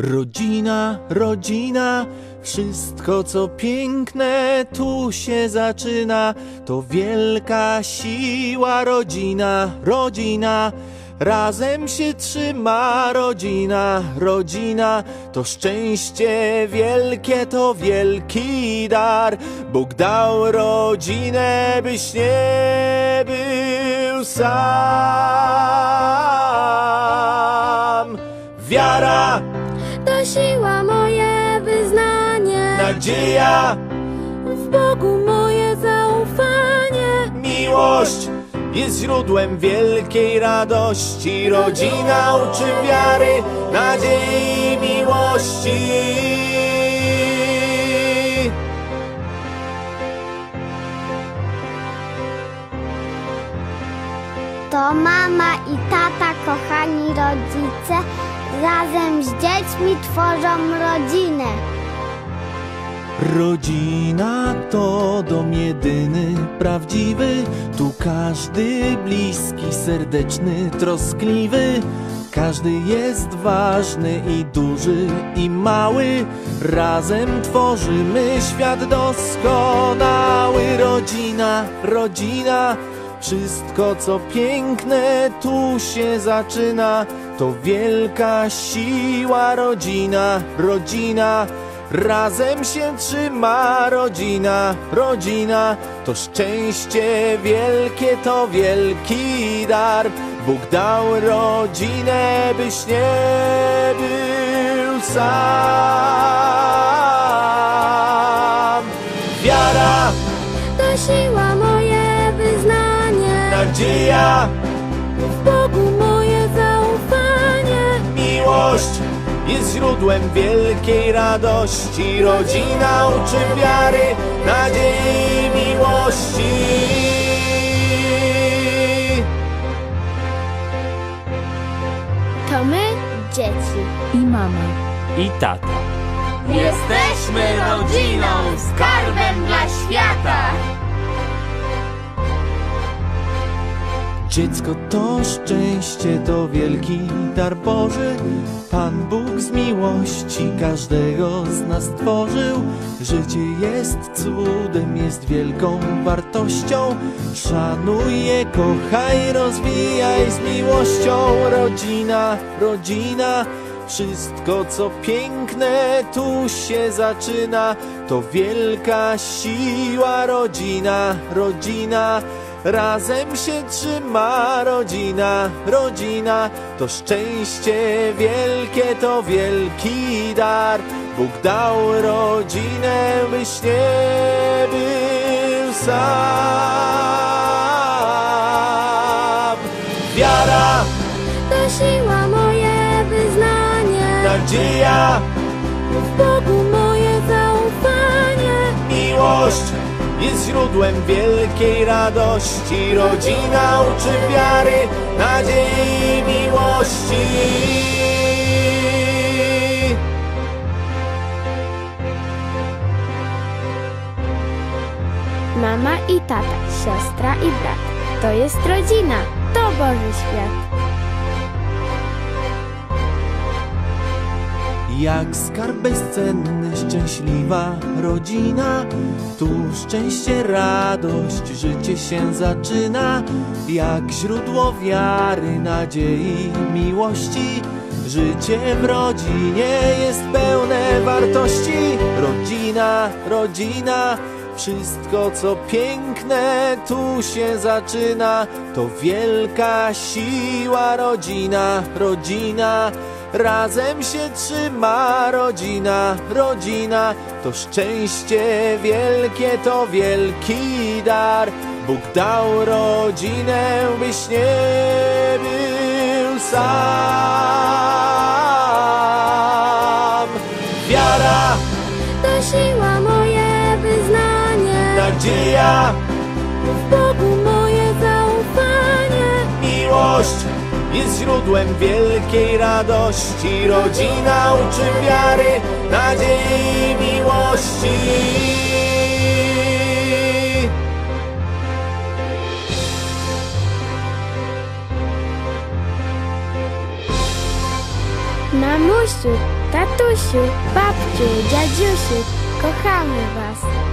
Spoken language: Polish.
Rodzina, rodzina, wszystko co piękne tu się zaczyna. To wielka siła rodzina, rodzina. Razem się trzyma rodzina, rodzina. To szczęście wielkie, to wielki dar. Bóg dał rodzinę, byś nie był sam. Wiara, To siła moje wyznanie, nadzieja, w Bogu moje zaufanie. miłość jest źródłem wielkiej radości. Rodzina uczy wiary, nadziei, miłości. I tata, kochani rodzice, razem z dziećmi tworzą rodzinę. Rodzina to dom jedyny, prawdziwy. Tu każdy bliski, serdeczny, troskliwy. Każdy jest ważny i duży i mały. Razem tworzymy świat doskonały. Rodzina, rodzina. Wszystko co piękne tu się zaczyna. To wielka siła rodzina, rodzina. Razem się trzyma rodzina, rodzina to szczęście wielkie, to wielki dar. Bóg dał rodzinę, byś nie był sam. Wiara, To siła nadzieja, w Bogu moje zaufanie. miłość jest źródłem wielkiej radości. Rodzina uczy wiary, nadziei, miłości. To my, dzieci. i mama. i tata. Jesteśmy rodziną, skarbem dla świata. Dziecko to szczęście, to wielki dar Boży. Pan Bóg z miłości każdego z nas stworzył. Życie jest cudem, jest wielką wartością. Szanuj je, kochaj, rozwijaj z miłością. Rodzina, rodzina. Wszystko co piękne tu się zaczyna, to wielka siła rodzina, rodzina. Razem się trzyma rodzina, rodzina. To szczęście wielkie, to wielki dar. Bóg dał rodzinę, byś nie był sam. Wiara, To siła moje wyznanie, nadzieja, w Bogu moje zaufanie. miłość jest źródłem wielkiej radości. Rodzina uczy wiary, nadziei, miłości. Mama i tata, siostra i brat. To jest rodzina, to Boży świat. Jak skarb bezcenny, szczęśliwa rodzina, tu szczęście, radość, życie się zaczyna. Jak źródło wiary, nadziei, miłości, życie w rodzinie jest pełne wartości. Rodzina, rodzina, wszystko co piękne tu się zaczyna. To wielka siła rodzina, rodzina. Razem się trzyma rodzina, rodzina to szczęście wielkie, to wielki dar. Bóg dał rodzinę, byś nie był sam. Wiara, To siła moje wyznanie, nadzieja, w Bogu jest źródłem wielkiej radości. Rodzina uczy wiary, nadziei, miłości. Mamusiu, tatusiu, babciu, dziadziusiu, kochamy was.